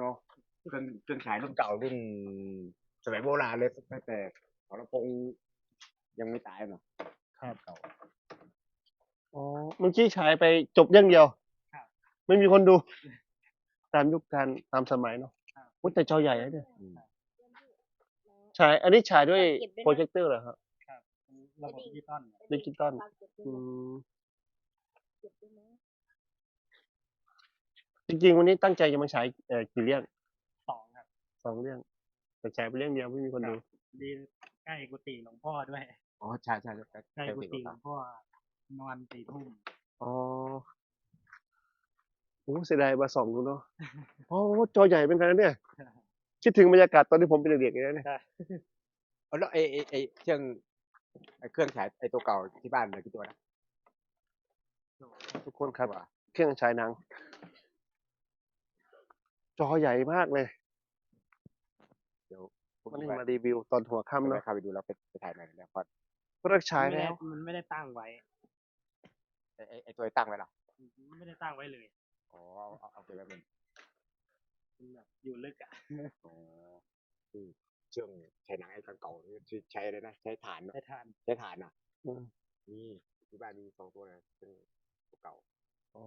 เนาะเครื่องเครื่องฉายรุ่นเก่ารุ่นสมัยโบราณเลยตั้งแต่สรพงษ์ยังไม่ตายเนาะครับเก่าอ๋อเมื่อกี้ฉายไปจบอย่างเดียวครับไม่มีคนดู ตามยุคการตามสมัยเนาะครับโอ้แต่จอใหญ่นะเนี่ยอืมฉายอันนี้ฉายด้วยเก็บด้วยนะโปรเจคเตอร์เหรอครับครับระบบดิจิตอลเนี่ยดิจิตอลอืมเก็บด้วยนะ จริงๆ วันนี้ตั้งใจจะมาฉายเอ่อกี่เรื่องสองครับสองเรื่อง แต่ฉายไปเรื่องเดียวไม่มีคนดู ดีใกล้กุฏิหลวงพ่อด้วยอ๋อใช่ใช่ใช่ใกล้กุฏิหลวงพ่อนอนสี่ทุ่มอ๋อโอ้เสียดายมาส่องดูเนาะอ๋อจอใหญ่เป็นกันนะเนี่ย คิดถึงบรรยากาศตอนที่ผมเป็นเด็กๆเลยนะเนี่ยเอาแล้วไอ้ไอ้ไอ้เครื่องไอ้เครื่องฉายไอ้ตัวเก่าที่บ้านเลยกี่ตัวนะทุกคนครับตัวเครื่องฉายหนัง จอใหญ่มากเลย เดี๋ยวผมวันนี้ไปมารีวิวตอนหัวไปค่ำเนาะเข้าไปดูแล้วไปไปถ่ายใหม่แล้วพอก็เลิกฉายไม่ได้แล้ว มันไม่ได้ตั้งไว้ ไอ้ไอ้ไอ้ตัวตั้งไว้ล่ะไม่ได้ตั้งไว้เลยอ๋อเอาเอาเอาเก็บไว้เป็นมันแบบอยู่ลึกอะอ๋อคือเชื่องใช้หนังไอ้เก่าๆที่ใช้อะไรนะใช้ถ่านเนอะได้ทานใช้ถ่านอะอืม นี่ที่บ้านมีสองตัวเลยเป็นตัวเก่า อ๋อ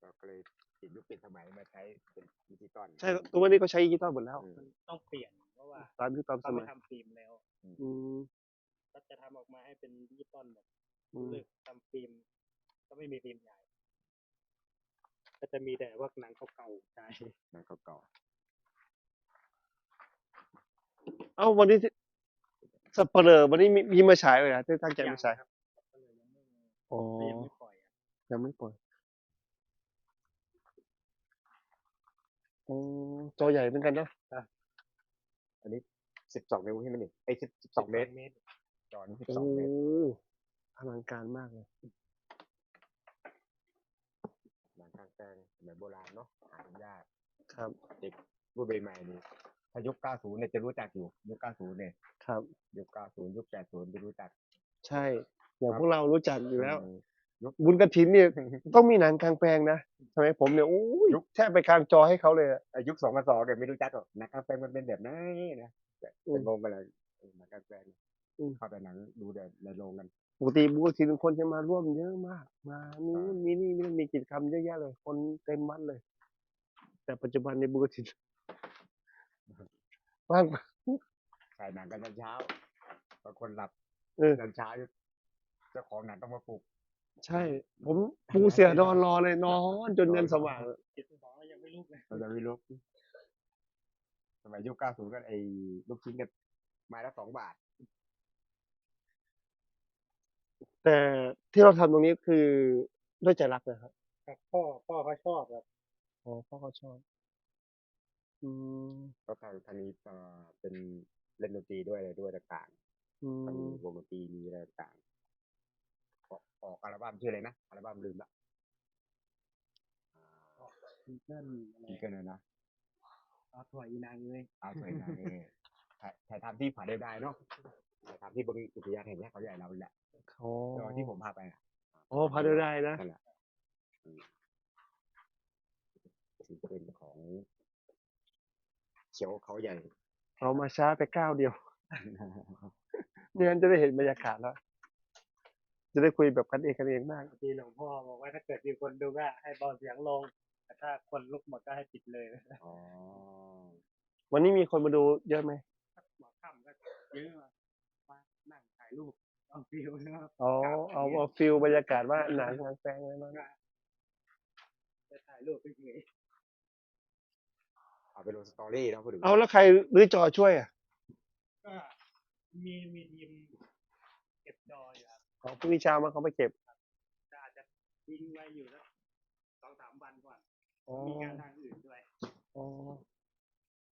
เราก็เลยติดยุคติดสมัยมาใช้เป็นดิจิตอลใช่ตัวนี้ก็ใช้ดิจิตอลหมดแล้วอืมมันต้องเปลี่ยนเพราะว่าตามยุคตามสเขาไม่มัยทำฟิล์มแล้วอืมถ้าจะทำออกมาให้เป็นดิจิตอลแบบอืมลึกทำฟิล์มก็ไม่มีฟิล์มใหญ่ ก็จะมีแต่พวกหนังเก่าๆใช่หนังเก่าเอ้าวันนี้ที่สเปเหร่อวันนี้มีมีมาฉายเลยเหรอที่ตั้งใจมาฉายครับก็เลยยังไม่อ๋อยังไม่ปล่อยอะยังไม่ปล่อย อ๋อจอใหญ่เหมือนกันเนาะๆอันนี้สิบสองนิ้วใช่ไหมนี่ไอ้สิบสิบสองเมตรเมตรจอนี้สิบโอ้สองเมตรอลังการมากเลยหนังกลางแปลงสมัยโบราณเนาะหาดูยากครับ รุ่นใหม่ๆนี่ถ้ายุคเก้าศูนย์เนี่ยจะรู้จักอยู่ยุคเก้าศูนย์เนี่ยครับ ยุคเก้าศูนย์ยุคแปดศูนย์จะรู้จักใช่ อย่างพวกเรารู้จักอยู่แล้ว อืมบุญกระถินเนี่ย ต้องมีหนังกลางแปลงนะส มัยผมเนี่ยโอ้ยยุคแทบไปกลางจอให้เขาเลยอะไอ้ยุคสองพันสองเนี่ยไม่รู้จักหรอกหนังกลางแปลงมันเป็นแบบไหนนะอืมเป็นงงไปเลยเออหนังกลางแปลงอืมเข้าไปหนังดูแต่ในโรงกันปกติบุญกระถินคนจะมาร่วมเยอะมาก มามีนู่นมีนี่มีนั่นมีกิจกรรมเยอะแยะเลย คนเต็มวัดเลย แต่ปัจจุบันในบุญกระถินว่างถ่ายหนังกันยันเช้าบางคนหลับเออยันเช้าเจ้าของหนังต้องมาปลุก ใช่ ผมปูเสียนอนรอเลยนอนจนเงินสว่างจิตสองแล้วยังไม่ลุกเลยเราจะไม่รู้สมัยยุคเก้าศูนย์ก็ไอ้ลูกชิ้นกันไม้ละสองบาท แต่ที่เราทำตรงนี้คือด้วยใจรักนะครับครับ พ่อพ่อเขาชอบแบบอ๋อพ่อเขาชอบ อืมก็ทางทางนี้เอ่อเป็นเล่นดนตรีด้วยอะไรด้วยต่างอืๆมันมมีวงดนตรีมีอะไรต่างๆ ออกออกอัลบั้มชื่ออะไรนะอัลบั้มลืมละซิงเกิลอะไรซิงเกิลเลยนะเอาถวยอีนางเลยเอาสวยงามนี่ถ่ายถ่ายทำที่ผาเดียวได้เนาะถ่ายทำที่บริอุทยานแห่งชาติเขาใหญ่เราแหละอ๋อตอนที่ผมพาไปอะอ๋อพาเดินได้นะนั่นแหละอืมซิงเกิลของเขียวเขาใหญ่ เรามาช้าไปก้าวเดียวไม่งั้นจะได้เห็นบรรยากาศแล้ว จะได้คุยแบบกันเองกันเองมากบางทีหลวงพ่อบอกว่าถ้าเกิดมีคนดูก็ให้เบาเสียงลงแต่ถ้าคนลุกหมดก็ให้ปิดเลยอ๋อวันนี้มีคนมาดูเยอะไหมหมอค่ำก็เยอะมามานั่งถ่ายรูปเอาฟิวนะครับอ๋อเอาเอาฟิลบรรยากาศว่าหนังกลางแปลงอะไรบ้างจะถ่ายรูปไปเฉยเอาไปลงสตอรี่เนาะพูดถึงเอาแล้วใครรื้อจอช่วยอะก็มีมีทีมเก็บจอ อยู่ครับอ๋อพรุ่งนี้เช้ามาเขาไปเก็บแต่อาจจะทิ้งไว้อยู่สักสองสามวันก่อนอ๋อมีงานทางอื่นด้วยอ๋อ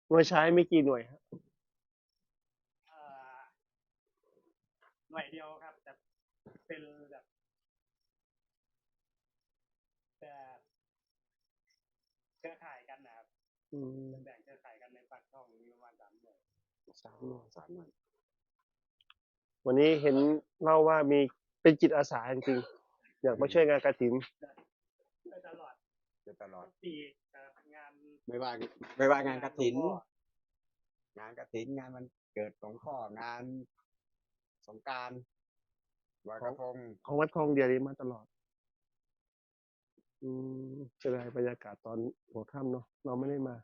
หน่วยใช้ไม่กี่หน่วยครับเอ่อหน่วยเดียวครับ แต่เป็นแบบแต่เครือข่ายกันนะครับอืมแบ่งเครือข่ายกันในปากช่องมีประมาณสามหน่วยสามหน่วยสามหน่วยวันนี้เห็นเล่าว่ามี เป็นจิตอาสาจริงๆอยากมาช่วยงานกระถินได้ตลอดเดี๋ยวตลอดปีแต่งานไม่ว่าไม่ว่างานกระถิน งานกระถินงานมันเกิดสงข้องานสงกรารลอยกระทงของวัดคลองเดียนี้มาตลอด อืมเสียดายบรรยากาศตอนหัวค่ำเนาะเราไม่ได้มา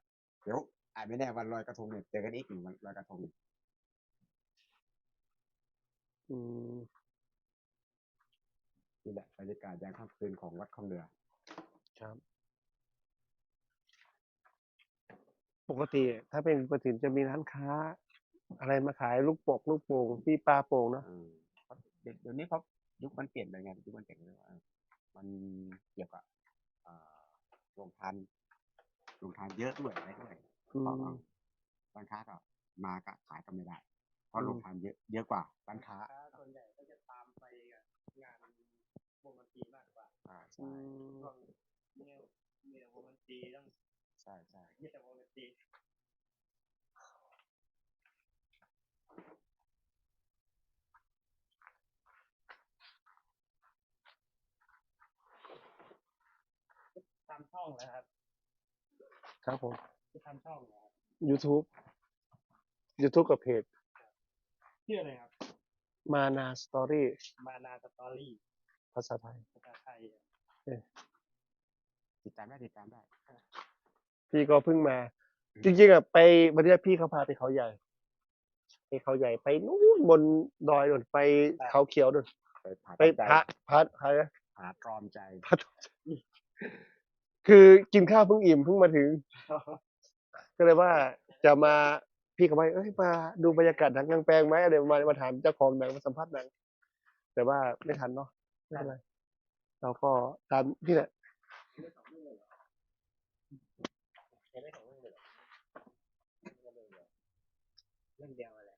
เดี๋ยวอาจไม่แน่วันลอยกระทงเนี่ยเจอกันอีกหนึ่งวันลอยกระทงอืม นี่แหละบรรยากาศยามค่ำคืนของวัดคลองเรือครับ ปกติถ้าเป็นปกติจะมีร้านค้า อะไรมาขายลูกโปกลูกโป่งที่ปลาโป่งเนาะอืมเพราะเดี๋ยวเดี๋ยวนี้เขายุคมันเปลี่ยนไปไงยุคมันเปลี่ยนไปว่ามันเกี่ยวกับอ่าโรงทานโรงทานเยอะด้วยอะไรด้วย อืเพราะมว่าร้านค้าก็มาก็ขายกันไม่ได้ เพราะอืมโรงทานเยอะเยอะกว่าร้านค้าค้าส่วนใหญ่ก็จะตามไปกับงานวงดนตรีมากกว่า อ่า อื ใช่มช่วงเนี่ยวงดนตรีต้องใช่ใช่มีแต่วงดนตรีทำช่องนะครับ ครับผมจะทำช่องนะครับ YouTube YouTube กับเพจชื่ออะไรครับ มานาสตอรี่ มานาสตอรี่ ภาษาไทย ภาษาไทย ติดตามได้ติดตามได้ พี่ก็เพิ่งมา จริงๆอะไปวันเนี้ยพี่เขาพาไปเขาใหญ่ไปเขาใหญ่ไปนู่นบนดอยนู่นไปเขาเขียวนู่นไปผ่าไปใจพระพัดพระผ่าตรอมใจพัดคือกินข้าวเพิ่งอิ่มเพิ่งมาถึง ก็เลยว่าจะมาพี่เขาไปเอ้ยมาดูบรรยากาศหนังกลางแปลงไหมอะไรประมาณนี้มาถามเจ้าของหนังมาสัมภาษณ์หนังแต่ว่าไม่ทันเนาะไม่เป็นไร เราก็ตามที่แหละเรื่องเดียวอะไร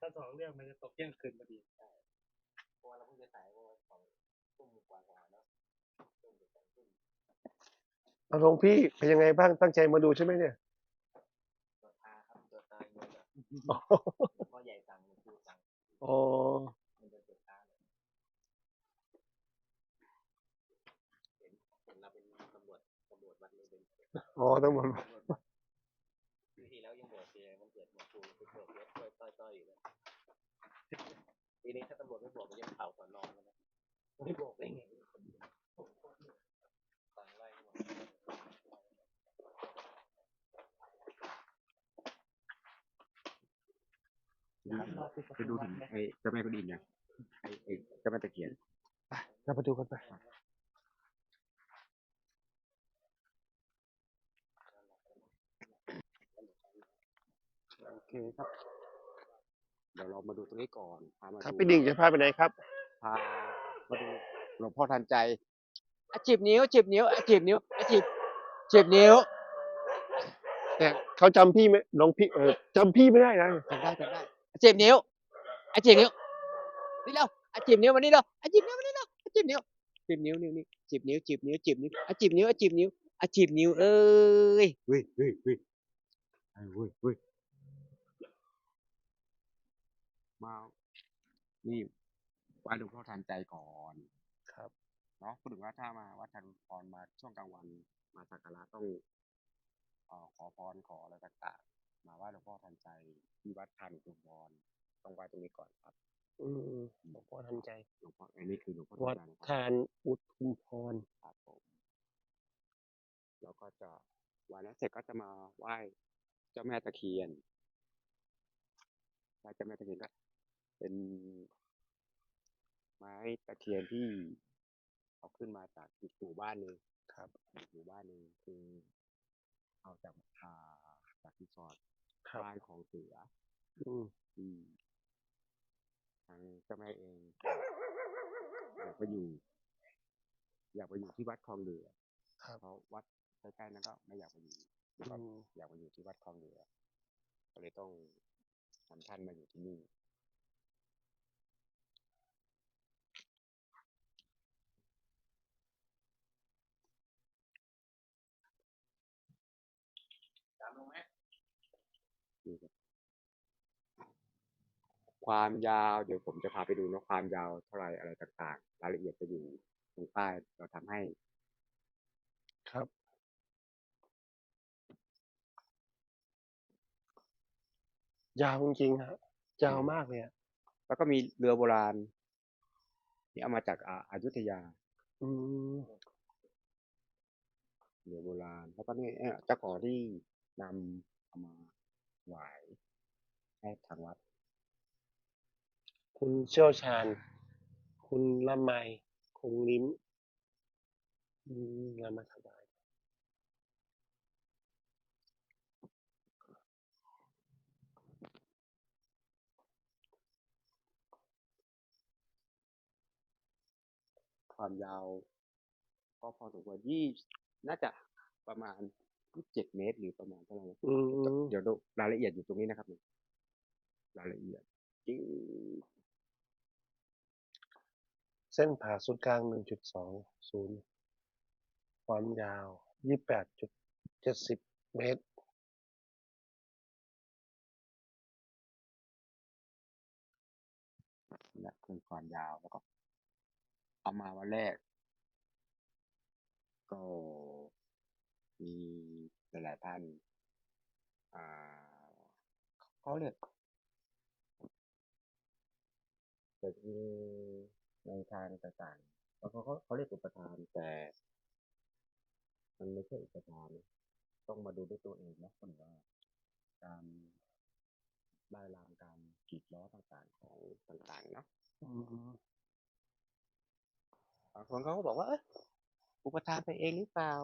ถ้าสองเรื่องมันจะตกเที่ยงคืนพอดีเอาทงพี่เป็นยังไงบ้างตั้งใจมาดูใช่ไหมเนี่ยพอใหญ่สั่งมันคือสั่งอ๋อ มันจะเกิดตาเลยเห็นเราเป็นตำรวจ ตำรวจวัดเลยเป็นอ๋อทั้งหมดปีที่แล้วยังบวชเสียมันเกิดหมวดครูไปเกิดเยอะต้อยต้อยต้อยอยู่เลยปีนี้ถ้าตำรวจไม่บวกมันยังเผาสอนนอนแล้วนะไม่บวกได้ไงสั่งไล่หมดไปดูถึงไอ้เจ้าแม่กุนอิมเนี่ยไอ้ไอ้เจ้าแม่ตะเคียนเราไปดูกันไป เคครับ เดี๋ยวเรามาดูตรงนี้ก่อนพามาครับดูพี่ดิ่งจะพาไปไหนครับ พามาดูหลวงพ่อทันใจอะจีบนิ้วจีบนิ้วอะจีบนิ้วอะจีบจีบนิ้วแต่เขาจำพี่ไม่น้องพี่เออจำพี่ไม่ได้นะจำได้จำได้อะจีบนิ้วอะจีบนิ้วนี่เร็วอะจีบนิ้วมานี่เร็วอะจีบนิ้วมานี่เร็วอะจีบนิ้วจีบนิ้วนิ้วนี่จีบนิ้วจีบนิ้วจีบนิ้วอะจีบนิ้วอะจีบนิ้วอะจีบนิ้วเอ้ยเฮ้ยเฮ้ยเฮ้ยเฮ้ยเฮ้ยเฮ้ย มานี่ไหว้หลวงพ่อทันใจก่อนครับเนาะพูดถึงว่าถ้ามาวัดทันพรมาช่วงกลางวัน มาสักการะต้องเอ่อขอพรขออะไรต่างๆมาไหว้หลวงพ่อทันใจที่วัดทันอุทุมพรต้องไหว้ตรงนี้ก่อนครับ อืมหลวงพ่อทันใจหลวงพ่ออันนี้คือหลวงพ่อวัดทันใจนะครับทานอุทุมพรครับผมแล้วก็จะวันนั้นเสร็จก็จะมาไหว้เจ้าแม่ตะเคียนไหว้เจ้าแม่ตะเคียนก็ เป็นไม้ตะเคียนที่เอาขึ้นมาจากอีกหมู่บ้านหนึ่งครับอีกหมู่บ้านหนึ่งคือเอาจากอ่าจากรีสอร์ทครับบ้านของเสืออืมที่ทางเจ้าแม่เอง อยากไปอยู่ อยากไปอยู่ที่วัดคลองเรือครับ เพราะวัดใกล้ๆนั้นก็ไม่อยากไปอยู่แล้วก็อืม อยากไปอยู่ที่วัดคลองเรือก็เลยต้องนำท่านมาอยู่ที่นี่ ความยาวเดี๋ยวผมจะพาไปดูนะความยาวเท่าไรอะไรต่างๆ รายละเอียดจะอยู่ตรงป้ายเราทำให้ ครับ ยาวจริงฮะยาวมากเลยแล้วก็มีเรือโบราณที่เอามาจากอายุธยา อืเรือโบราณแล้วก็นี่เจ้าของที่นำเอามาไหวาให้ทางวัด คุณเชี่ยวชาญ คุณละไมคงลิ้มอืมนำมาถวายความยาวก็พอสมควรยี่น่าจะประมาณยี่สิบเจ็ดเมตรหรือประมาณเท่าไหร่นะอืมเดี๋ยวดูรายละเอียดอยู่ตรงนี้นะครับเนี่ยรายละเอียดจริง เส้นผ่าศูนย์กลางหนึ่งจุดสองศูนย์ความยาวยี่แปดจุดเมตรนะคือความยาวแล้วก็เอามาวันแรก ก็มีหลายๆท่านเขาเรียกแต่คือ ในทางต่างๆแล้วเขาเขาเขาเรียกอุปทานแต่ มันไม่ใช่อุปทานต้องมาดูด้วยตัวเองนะคนว่า การได้รางการกรีดล้อต่างๆของต่างๆเนาะอืมบางคนเขาก็บอกว่า เอยอุปทานไปเองหรือเปล่า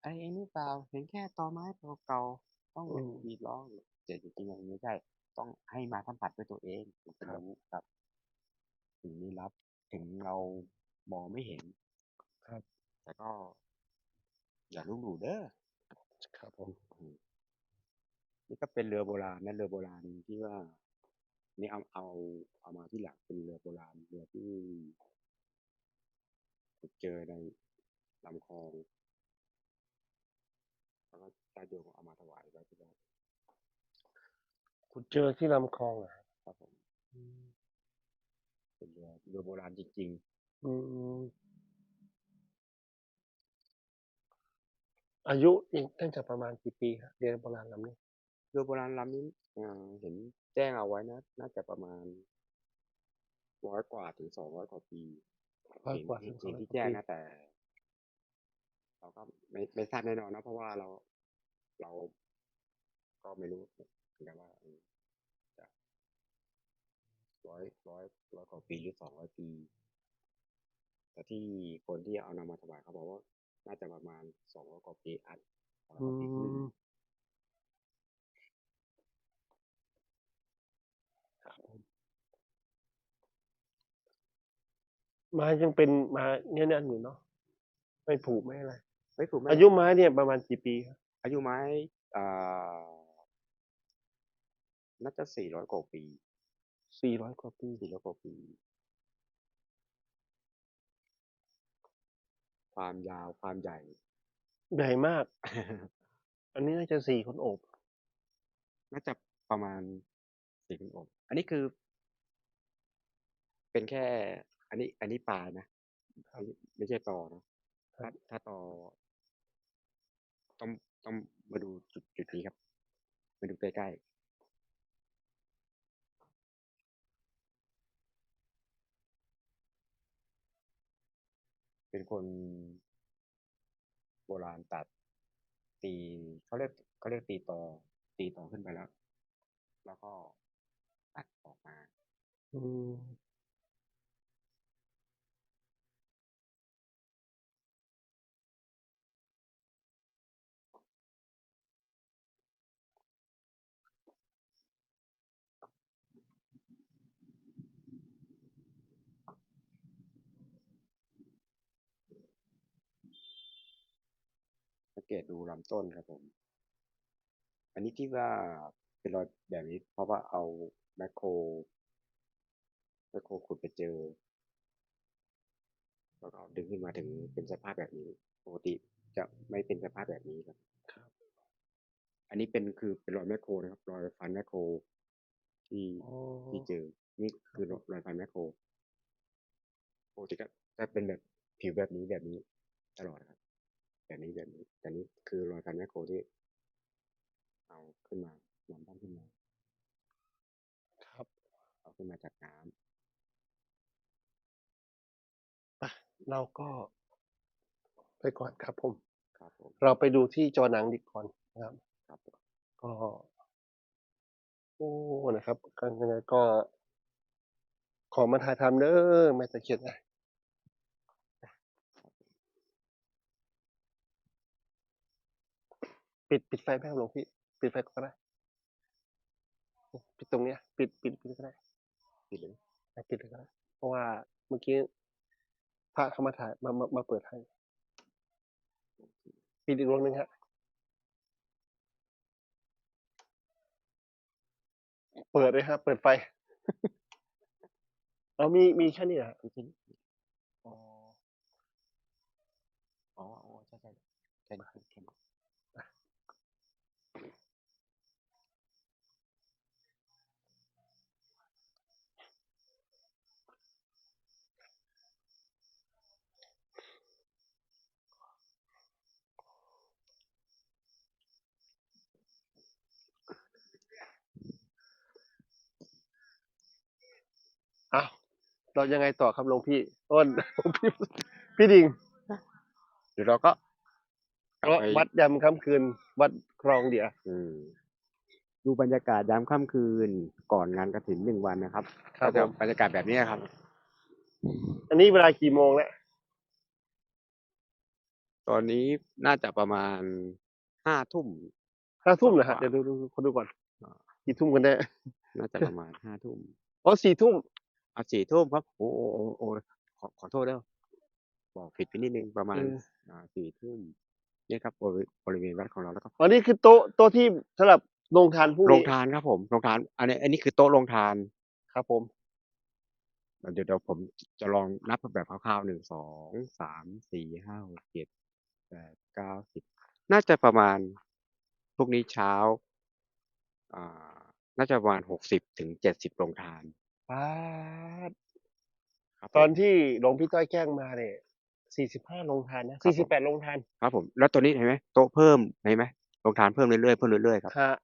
อะไรเองหรือเปล่า เห็นแค่ตอไม้เก่าๆต้องบีบล้อแต่จริงๆมันไม่ใช่ ต้องให้มาสัมผัสด้วยตัวเองถึงจะรู้ครับ ถึงนี้รับ ถึงเรามองไม่เห็น ครับ แต่ก็ อย่าลุ่มหลู่เด้อครับผมนี่ก็เป็นเรือโบราณนะเรือโบราณที่ว่านี่เอาเอาเอามาที่หลังเป็นเรือโบราณเรือที่ขุดเจอในลำคลองแล้วก็ญาติโยมเอามาถวายไว้ที่วัดคุณเจอที่ลำคลองเหรอะ ค รับผมเป็นเรือเรือโบราณจริง อืมอายุอีกตั้งแต่ประมาณกี่ปีครับเรือโบราณลำนี้ๆ เรือโบราณลำนี้เอ่อเห็นแจ้งเอาไว้นะ น่าจะประมาณร้อยกว่าถึงสองร้อยกว่าปีร้อยกว่าเห็ถึนงสองร้อยเห็นที่กว่าแจ้งปีนะแต่ เราก็ไม่ไม่ทราบแน่นอนนะเพราะว่าเราเราก็ไม่รู้เหมือนกันว่าเออจะร้อยร้อยร้อยกว่าปีหรือสองร้อยปี แต่ที่คนที่เอานำมาถวายเขาบอกว่า น่าจะประมาณสองร้อยกว่าปีอันสองร้อยอืกว่าปีขึ้นมไม้ยังเป็นไม้เนี่ยเนี่ยอยู่เนาะไม่ผุไม่อะไรไม่ถูกไหมอายุไม้เนี่ยประมาณกี่ปีครับอายุไม้อ่าน่าจะสี่ร้อยกว่าปี สี่ร้อยกว่าปีสี่ร้อยกว่าปี ความยาวความใหญ่ ใหญ่มาก อันนี้น่าจะสี่คนโอบ น่าจะประมาณสี่คนโอบ อันนี้คือ เป็นแค่ อันนี้ อันนี้ปลายนะ ไม่ไม่ใช่ตอนะถ้าถ้าตอต้องต้องมาดูจุดจุดนี้ครับ มาดูใกล้ๆ เป็นคนโบราณตัด ตีเขาเรียกเขาเรียกตีต่อ ตีต่อขึ้นไปแล้ว แล้วก็ตัดออกมา เกตดูลำต้นครับผม อันนี้ที่ว่าเป็นรอยแบบนี้ เพราะว่าเอาแมคโครแมคโครขุดไปเจอแล้วก็ดึงขึ้นมาถึงเป็นสภาพแบบนี้ปกติจะไม่เป็นสภาพแบบนี้ครับ อันนี้เป็นคือเป็นรอยแมคโครนะครับ รอยฟันแมคโครที่อ๋อที่เจอ นี่คือรอยฟันแมคโครปกติก็จะเป็นแบบผิวแบบนี้แบบนี้ตลอดครับ แบบนี้แบบนี้แต่นี้คือรอยฟันแมคโครที่ เอาขึ้นมานำบ้านขึ้นมาขึ้นมาจากน้ำเราก็ไปก่อนครับผม ครับผม เราไปดูที่จอหนังดีก่อนนะครับ ครับผมก็โอ้นะครับกันยังไงก็ ขอมาถ่ายทำเด้อแม่ตะเคียนนะ ปิดปิดไฟไหมครับหลวงพี่ ปิดไฟก่อนก็ได้ ปิดตรงเนี้ย ปิดปิดปิดก็ได้ ปิดเลยอะปิดเลยก็ได้ เพราะว่าเมื่อกี้พระเข้ามาถ่ายมามามาเปิดให้ ปิดอีกดวงหนึ่งฮะเปิดเลยครับ เปิดไฟ เอามีมีแค่นี้เหรอฮะจริงอ๋ออ๋อ อ๋อใช่ใช่แค่นี้แค่นี้ อ้าว เรายังไงต่อครับหลวงพี่อ้นหลวงพี่พี่ดิงเดี๋ยวเราก็กลับก็ไปวัดยำค่ำคืน วัดคลองเดียอืมดูบรรยากาศยามค่ำคืน ก่อนงานกระถินหนึ่งวันนะครับครับก็จะผมบรรยากาศแบบนี้ครับ อันนี้เวลากี่โมงแล้วตอนนี้น่าจะประมาณห้าทุ่มห้าทุ่มนะฮะกว่าเดี๋ยวดูดูคนดูก่อนอ่ากี่ทุ่มกันแน่น่าจะประมาณห้าทุ่มอ๋อสี่ทุ่ม เอาสี่ทุ่มครับโอ้โอ้โอ้โอ้ขอขอโทษด้วยบอกผิดไปนิดนึงประมาณเอออ่าสี่ทุ่มเนี่ยครับบริบริเวณวัดของเราแล้วก็ อ๋อนี่คือโต๊ะโต๊ะที่สำหรับลงทานพรุ่งโรงนี้ทานครับผมโรงทาน อันนี้อันนี้คือโต๊ะโรงทาน ครับผม เดี๋ยวเดี๋ยวผมจะลองนับแบบคร่าวๆหนึ่งสองสามสี่ห้าหกเจ็ดแปดเก้าสิบน่าจะประมาณพรุ่งนี้เช้า อ่า น่าจะประมาณหกสิบถึงเจ็ดสิบโรงทาน ป้าดครับตอนผมที่หลวงพี่ต้อยแจ้งมาเนี่ยสี่สิบห้าลงทานนะครับสี่สิบแปดลงทานครับผมแล้วตัวนี้เห็นไหมโต๊ะเพิ่มเห็นไหมโรงทานเพิ่มเรื่อยๆเพิ่มเรื่อยๆครับฮะ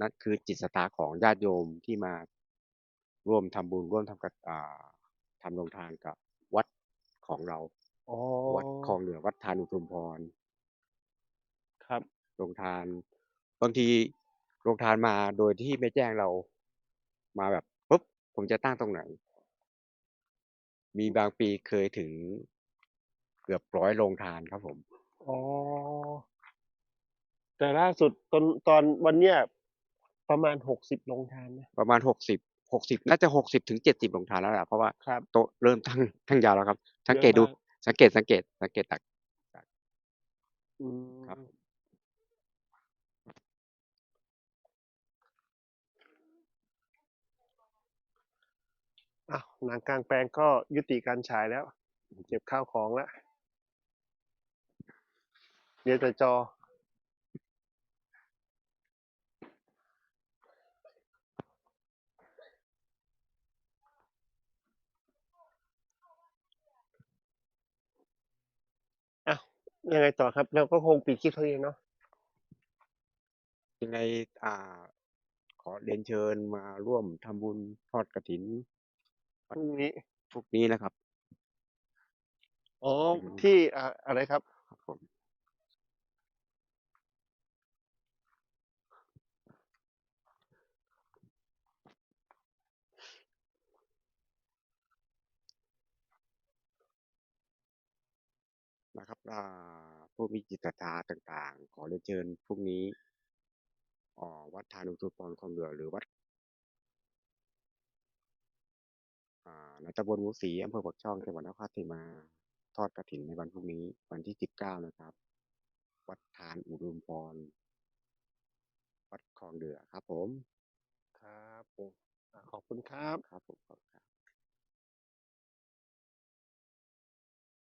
นั่นคือจิตศรัทธาของญาติโยมที่มาร่วมทำบุญร่วมทำกับอ่าทำโรงทานกับวัดของเรา อ๋อวัดคลองเหนือวัดทานอุทุมพร ครับ โรงทาน บางทีโรงทานมาโดยที่ไม่แจ้งเรามาแบบปุ๊บ ผมจะตั้งตรงไหน มีบางปีเคยถึงเกือบร้อยโรงทานครับผม อ๋อ แต่ล่าสุดตอนตอนวันเนี้ยประมาณหกสิบลงทานนะ ประมาณหกสิบหกสิบน่าจะหกสิบถึงเจ็ดสิบโรงทานแล้วล่ะเพราะว่าครับ โต๊ะเริ่มตั้งตั้งยาวแล้วครับ สังเกตดูเยอะมาก สังเกตสังเกตสังเกตตัก อืม ครับ อ้าว หนังกลางแปลงก็ยุติการฉายแล้ว เก็บข้าวของแล้วเดี๋ยวแต่จออ้าวยังไงต่อครับ เราก็คงปิดคลิปเท่านี้เนาะยังไงอ่า ขอเรียนเชิญมาร่วมทำบุญทอดกฐิน พรุ่งนี้พวกนี้นะครับ อ๋ออืม ที่อ่าอะไรครับ ครับผมนะครับอ่าผู้มีจิตศรัทธาต่างๆ ขอเรียนเชิญพรุ่งนี้อ่อวัดทานุทุพรคลองเหลือหรือวัด อ่าในตำบลหมูสีอำเภอปากช่องจังหวัดนครราชสีมาทอดกฐินในวันพรุ่งนี้ วันที่ 19 นะครับ วัดทานอุดมพรวัดคลองเดือครับผม ครับผมอ่าขอบคุณครับ ครับผมขอบคุณครับ